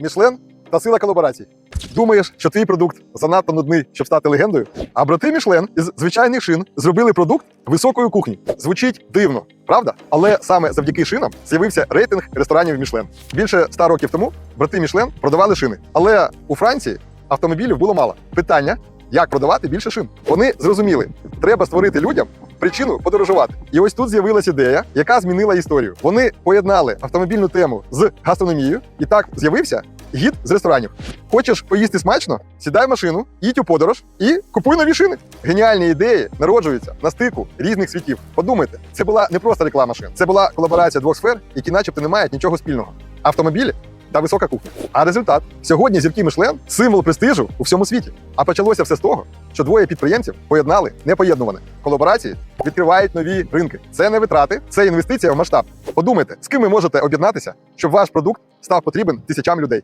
Мішлен та сила колаборацій. Думаєш, що твій продукт занадто нудний, щоб стати легендою? А брати Мішлен із звичайних шин зробили продукт високої кухні. Звучить дивно, правда? Але саме завдяки шинам з'явився рейтинг ресторанів Мішлен. Більше ста років тому брати Мішлен продавали шини. Але у Франції автомобілів було мало. Питання. Як продавати більше шин? Вони зрозуміли, треба створити людям причину подорожувати. І ось тут з'явилась ідея, яка змінила історію. Вони поєднали автомобільну тему з гастрономією, і так з'явився гід з ресторанів. Хочеш поїсти смачно? Сідай в машину, їдь у подорож і купуй нові шини. Геніальні ідеї народжуються на стику різних світів. Подумайте, це була не просто реклама шин, це була колаборація двох сфер, які, начебто, не мають нічого спільного: автомобілі та висока кухня. А результат сьогодні зірки Мишлен символ престижу у всьому світі. А почалося все з того, що двоє підприємців поєднали непоєднуване. Колаборації відкривають нові ринки. Це не витрати, це інвестиція в масштаб. Подумайте, з ким ви можете об'єднатися, щоб ваш продукт став потрібен тисячам людей.